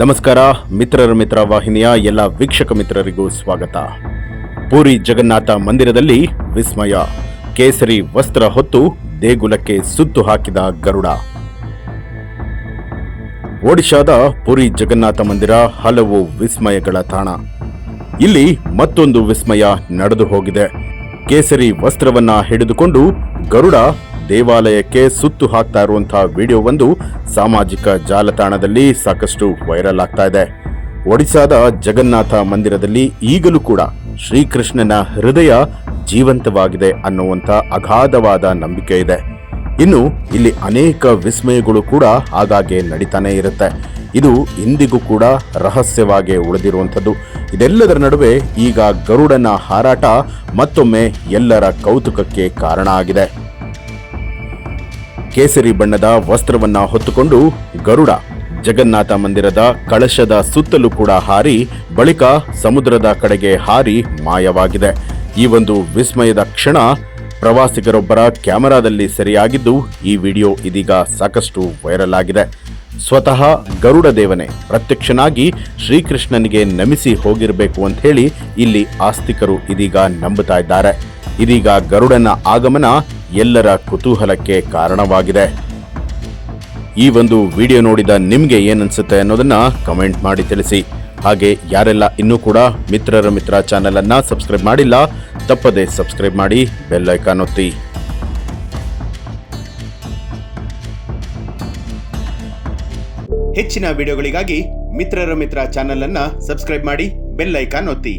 ನಮಸ್ಕಾರ, ಮಿತ್ರರ ಮಿತ್ರ ವಾಹಿನಿಯ ಎಲ್ಲ ವೀಕ್ಷಕ ಮಿತ್ರರಿಗೂ ಸ್ವಾಗತ. ಪೂರಿ ಜಗನ್ನಾಥ ಮಂದಿರದಲ್ಲಿ ವಿಸ್ಮಯ. ಕೇಸರಿ ವಸ್ತ್ರ ಹೊತ್ತು ದೇಗುಲಕ್ಕೆ ಸುತ್ತು ಹಾಕಿದ ಗರುಡ. ಒಡಿಶಾದ ಪುರಿ ಜಗನ್ನಾಥ ಮಂದಿರ ಹಲವು ವಿಸ್ಮಯಗಳ ತಾಣ. ಇಲ್ಲಿ ಮತ್ತೊಂದು ವಿಸ್ಮಯ ನಡೆದು ಹೋಗಿದೆ. ಕೇಸರಿ ವಸ್ತ್ರವನ್ನ ಹಿಡಿದುಕೊಂಡು ಗರುಡ ದೇವಾಲಯಕ್ಕೆ ಸುತ್ತು ಹಾಕ್ತಾ ಇರುವಂತಹ ವಿಡಿಯೋ ಒಂದು ಸಾಮಾಜಿಕ ಜಾಲತಾಣದಲ್ಲಿ ಸಾಕಷ್ಟು ವೈರಲ್ ಆಗ್ತಾ ಇದೆ. ಒಡಿಶಾದ ಜಗನ್ನಾಥ ಮಂದಿರದಲ್ಲಿ ಈಗಲೂ ಕೂಡ ಶ್ರೀಕೃಷ್ಣನ ಹೃದಯ ಜೀವಂತವಾಗಿದೆ ಅನ್ನುವಂಥ ಅಗಾಧವಾದ ನಂಬಿಕೆ ಇದೆ. ಇನ್ನು ಇಲ್ಲಿ ಅನೇಕ ವಿಸ್ಮಯಗಳು ಕೂಡ ಆಗಾಗ್ಗೆ ನಡೀತಾನೆ ಇರುತ್ತೆ. ಇದು ಇಂದಿಗೂ ಕೂಡ ರಹಸ್ಯವಾಗಿ ಉಳಿದಿರುವಂಥದ್ದು. ಇದೆಲ್ಲದರ ನಡುವೆ ಈಗ ಗರುಡನ ಹಾರಾಟ ಮತ್ತೊಮ್ಮೆ ಎಲ್ಲರ ಕೌತುಕಕ್ಕೆ ಕಾರಣ ಆಗಿದೆ. ಕೇಸರಿ ಬಣ್ಣದ ವಸ್ತ್ರವನ್ನ ಹೊತ್ತುಕೊಂಡು ಗರುಡ ಜಗನ್ನಾಥ ಮಂದಿರದ ಕಳಶದ ಸುತ್ತಲೂ ಕೂಡ ಹಾರಿ ಬಳಿಕ ಸಮುದ್ರದ ಕಡೆಗೆ ಹಾರಿ ಮಾಯವಾಗಿದೆ. ಈ ಒಂದು ವಿಸ್ಮಯದ ಕ್ಷಣ ಪ್ರವಾಸಿಗರೊಬ್ಬರ ಕ್ಯಾಮೆರಾದಲ್ಲಿ ಸೆರೆಯಾಗಿದ್ದು ಈ ವಿಡಿಯೋ ಇದೀಗ ಸಾಕಷ್ಟು ವೈರಲ್ ಆಗಿದೆ. ಸ್ವತಃ ಗರುಡ ದೇವನೇ ಪ್ರತ್ಯಕ್ಷನಾಗಿ ಶ್ರೀಕೃಷ್ಣನಿಗೆ ನಮಿಸಿ ಹೋಗಿರಬೇಕು ಅಂತ ಹೇಳಿ ಇಲ್ಲಿ ಆಸ್ತಿಕರು ಇದೀಗ ನಂಬುತ್ತಾ ಇದ್ದಾರೆ. ಇದೀಗ ಗರುಡನ ಆಗಮನ ಎಲ್ಲರ ಕುತೂಹಲಕ್ಕೆ ಕಾರಣವಾಗಿದೆ. ಈ ಒಂದು ವಿಡಿಯೋ ನೋಡಿದ ನಿಮಗೆ ಏನನ್ಸುತ್ತೆ ಅನ್ನೋದನ್ನ ಕಮೆಂಟ್ ಮಾಡಿ ತಿಳಿಸಿ. ಹಾಗೆ ಯಾರೆಲ್ಲ ಇನ್ನೂ ಕೂಡ ಮಿತ್ರರ ಮಿತ್ರ ಚಾನೆಲ್ ಅನ್ನ ಸಬ್ಸ್ಕ್ರೈಬ್ ಮಾಡಿಲ್ಲ, ತಪ್ಪದೆ ಸಬ್ಸ್ಕ್ರೈಬ್ ಮಾಡಿ ಬೆಲ್ ಐಕಾನ್ ಒತ್ತಿ. ಹೆಚ್ಚಿನ ವಿಡಿಯೋಗಳಿಗಾಗಿ ಮಿತ್ರರ ಮಿತ್ರ ಚಾನೆಲ್ ಅನ್ನ ಸಬ್ಸ್ಕ್ರೈಬ್ ಮಾಡಿ ಬೆಲ್ ಐಕಾನ್ ಒತ್ತಿ.